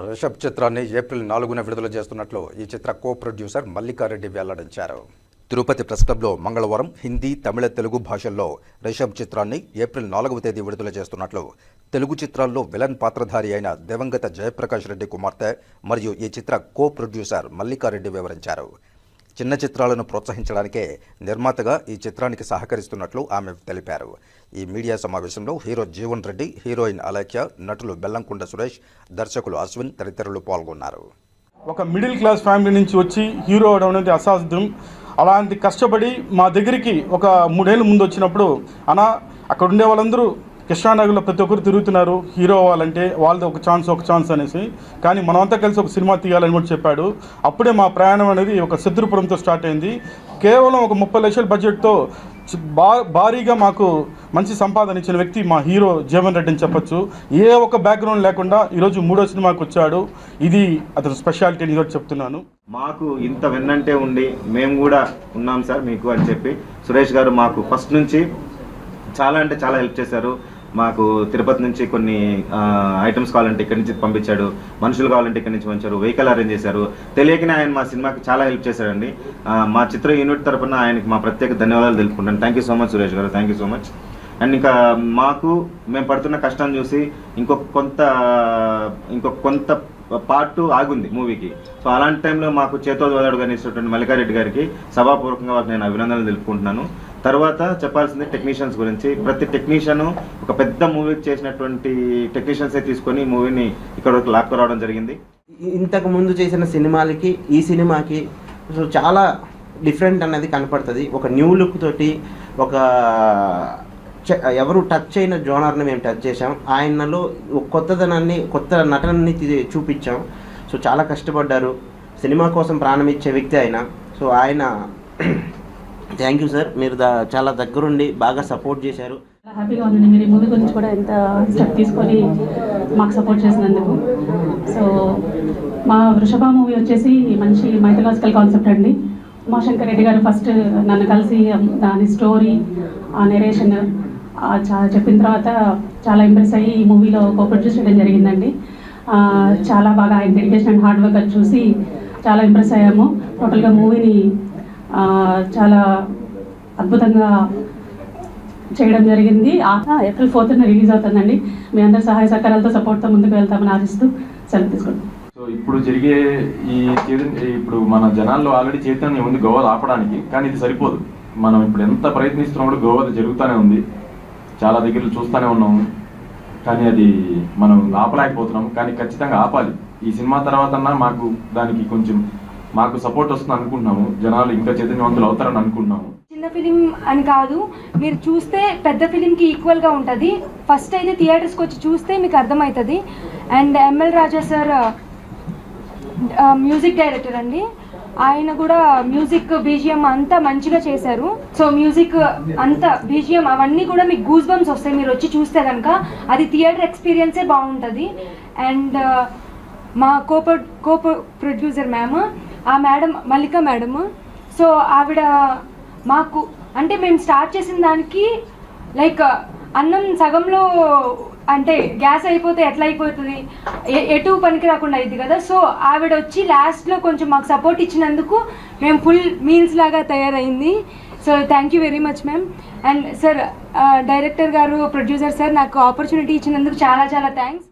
రిషబ్ చిత్రాన్ని ఏప్రిల్ నాలుగున విడుదల చేస్తున్నట్లు ఈ చిత్ర కో ప్రొడ్యూసర్ మల్లికారెడ్డి వెల్లడించారు. తిరుపతి ప్రెస్ క్లబ్లో మంగళవారం హిందీ తమిళ తెలుగు భాషల్లో రిషబ్ చిత్రాన్ని ఏప్రిల్ నాలుగవ తేదీ విడుదల చేస్తున్నట్లు. తెలుగు చిత్రాల్లో విలన్ పాత్రధారి అయిన దివంగత జయప్రకాష్ రెడ్డి కుమార్తె మరియు ఈ చిత్ర కో ప్రొడ్యూసర్ మల్లికారెడ్డి వివరించారు. చిన్న చిత్రాలను ప్రోత్సహించడానికే నిర్మాతగా ఈ చిత్రానికి సహకరిస్తున్నట్లు ఆమె తెలిపారు. ఈ మీడియా సమావేశంలో హీరో జీవన్ రెడ్డి హీరోయిన్ అలేఖ్య నటులు బెల్లంకొండ సురేష్ దర్శకులు అశ్విన్ తదితరులు పాల్గొన్నారు. ఒక మిడిల్ క్లాస్ ఫ్యామిలీ నుంచి వచ్చి హీరో అవడం అనేది అసాధ్యం. అలాంటి కష్టపడి మా దగ్గరికి ఒక మూడేళ్ళ ముందు వచ్చినప్పుడు అనా అక్కడ ఉండే వాళ్ళందరూ కృష్ణానగర్లో ప్రతి ఒక్కరు తిరుగుతున్నారు హీరో అవ్వాలంటే వాళ్ళది ఒక ఛాన్స్ ఒక ఛాన్స్ అనేసి. కానీ మనమంతా కలిసి ఒక సినిమా తీయాలని కూడా చెప్పాడు. అప్పుడే మా ప్రయాణం అనేది ఒక శత్రుపురంతో స్టార్ట్ అయింది. కేవలం ఒక ముప్పై లక్షల బడ్జెట్తో బా భారీగా మాకు మంచి సంపాదన ఇచ్చిన వ్యక్తి మా హీరో జీవన్ రెడ్డి అని చెప్పొచ్చు. ఏ ఒక్క బ్యాక్గ్రౌండ్ లేకుండా ఈరోజు మూడో సినిమాకి వచ్చాడు. ఇది అతను స్పెషాలిటీ అని కూడా చెప్తున్నాను. మాకు ఇంత వెన్నంటే ఉండి మేము కూడా ఉన్నాం సార్ మీకు అని చెప్పి సురేష్ గారు మాకు ఫస్ట్ నుంచి చాలా అంటే చాలా హెల్ప్ చేశారు. మాకు తిరుపతి నుంచి కొన్ని ఐటమ్స్ కావాలంటే ఇక్కడి నుంచి పంపించాడు మనుషులు కావాలంటే ఇక్కడి నుంచి పంచారు వెహికల్ అరేంజ్ చేశారు. తెలియకనే ఆయన మా సినిమాకి చాలా హెల్ప్ చేశారండి మా చిత్ర యూనిట్ తరఫున ఆయనకి మా ప్రత్యేక ధన్యవాదాలు తెలుపుకుంటాను. Thank you so much Suresh గారు. Thank you so much and ఇంకా మాకు మేము పడుతున్న కష్టం చూసి ఇంకొక కొంత ఇంకొక కొంత పార్ట్ ఆగుంది మూవీకి. సో అలాంటి టైంలో మాకు చేతో వదడుగా ఇచ్చినటువంటి మల్లికారెడ్డి గారికి సభాపూర్వకంగా వారికి నేను అభినందనలు తెలుపుకుంటున్నాను. తర్వాత చెప్పాల్సింది టెక్నీషియన్స్ గురించి. ప్రతి టెక్నీషియన్ ఒక పెద్ద మూవీ చేసినటువంటి టెక్నీషియన్సే తీసుకొని మూవీని ఇక్కడ వరకు లాక్కురావడం జరిగింది. ఇంతకు ముందు చేసిన సినిమాలకి ఈ సినిమాకి సో చాలా డిఫరెంట్ అనేది కనపడుతుంది. ఒక న్యూ లుక్ తోటి ఒక చ- ఎవరు టచ్ అయిన జోనర్ని మేము టచ్ చేసాం ఆయనలో కొత్తదనాన్ని కొత్త నటనని చూపించాం. సో చాలా కష్టపడ్డారు. సినిమా కోసం ప్రాణం ఇచ్చే వ్యక్తి ఆయన. సో ఆయన థ్యాంక్ యూ సార్ మీరు చాలా దగ్గరుండి బాగా సపోర్ట్ చేశారు. చాలా హ్యాపీగా ఉందండి. మీరు ఈ మూవీ గురించి కూడా ఎంత స్టెప్ తీసుకొని మాకు సపోర్ట్ చేసినందుకు. సో మా వృషభ మూవీ వచ్చేసి మంచి మైథలాజికల్ కాన్సెప్ట్ అండి. ఉమాశంకర్ రెడ్డి గారు ఫస్ట్ నన్ను కలిసి దాని స్టోరీ ఆ నెరేషన్ చెప్పిన తర్వాత చాలా ఇంప్రెస్ అయ్యి ఈ మూవీలో ఒక ప్రొడ్యూస్ చేయడం జరిగిందండి. చాలా బాగా ఆయన డెడికేషన్ అండ్ హార్డ్ వర్క్ అది చూసి చాలా ఇంప్రెస్ అయ్యాము. టోటల్గా మూవీని చాలా అద్భుతంగా చేయడం జరిగింది. ఏప్రిల్ ఫోర్త్న రిలీజ్ అవుతుందండి. మీ అందరి సహాయ సహకారాలతో సపోర్ట్తో ముందుకు వెళ్తామని ఆశిస్తూ సెలవు తీసుకుంటాం సో ఇప్పుడు జరిగే ఈ చైతన్య ఇప్పుడు మన జనాల్లో ఆల్రెడీ చైతన్యం ఉంది గోవాలు ఆపడానికి కానీ ఇది సరిపోదు. మనం ఇప్పుడు ఎంత ప్రయత్నిస్తున్నా కూడా గోవా జరుగుతూనే ఉంది. చాలా దగ్గర చూస్తూనే ఉన్నాము. కానీ అది మనం ఆపలేకపోతున్నాం కానీ ఖచ్చితంగా ఆపాలి. ఈ సినిమా తర్వాత మాకు దానికి కొంచెం మాకు సపోర్ట్ వస్తుంది అనుకుంటున్నాము. జనాలు ఇంకా చైతన్యవంతులు అవుతారని అనుకుంటున్నాము. చిన్న ఫిలిం అని కాదు మీరు చూస్తే పెద్ద ఫిలింకి ఈక్వల్గా ఉంటుంది. ఫస్ట్ అయితే థియేటర్స్కి వచ్చి చూస్తే మీకు అర్థమవుతుంది and ML Raja sir music director అండి. ఆయన కూడా మ్యూజిక్ బీజిఎం అంతా మంచిగా చేశారు. సో మ్యూజిక్ అంతా బీజిఎం అవన్నీ కూడా మీకు గూస్ బంప్స్ వస్తాయి. మీరు వచ్చి చూస్తే కనుక అది థియేటర్ ఎక్స్పీరియన్సే బాగుంటుంది. అండ్ మా కోప కోప ప్రొడ్యూసర్ మ్యామ్ ఆ మేడం మల్లిక మేడము. సో ఆవిడ మాకు అంటే మేము స్టార్ట్ చేసిన దానికి లైక్ అన్నం సగంలో అంటే గ్యాస్ అయిపోతే ఎట్లా అయిపోతుంది? ఎ- ఎటు పనికి రాకుండా అయింది కదా. సో ఆవిడ వచ్చి లాస్ట్లో కొంచెం మాకు సపోర్ట్ ఇచ్చినందుకు మేము ఫుల్ మీల్స్ లాగా తయారైంది. So thank you very much ma'am. And sir director గారు ప్రొడ్యూసర్ సార్ నాకు ఆపర్చునిటీ ఇచ్చినందుకు చాలా చాలా థ్యాంక్స్.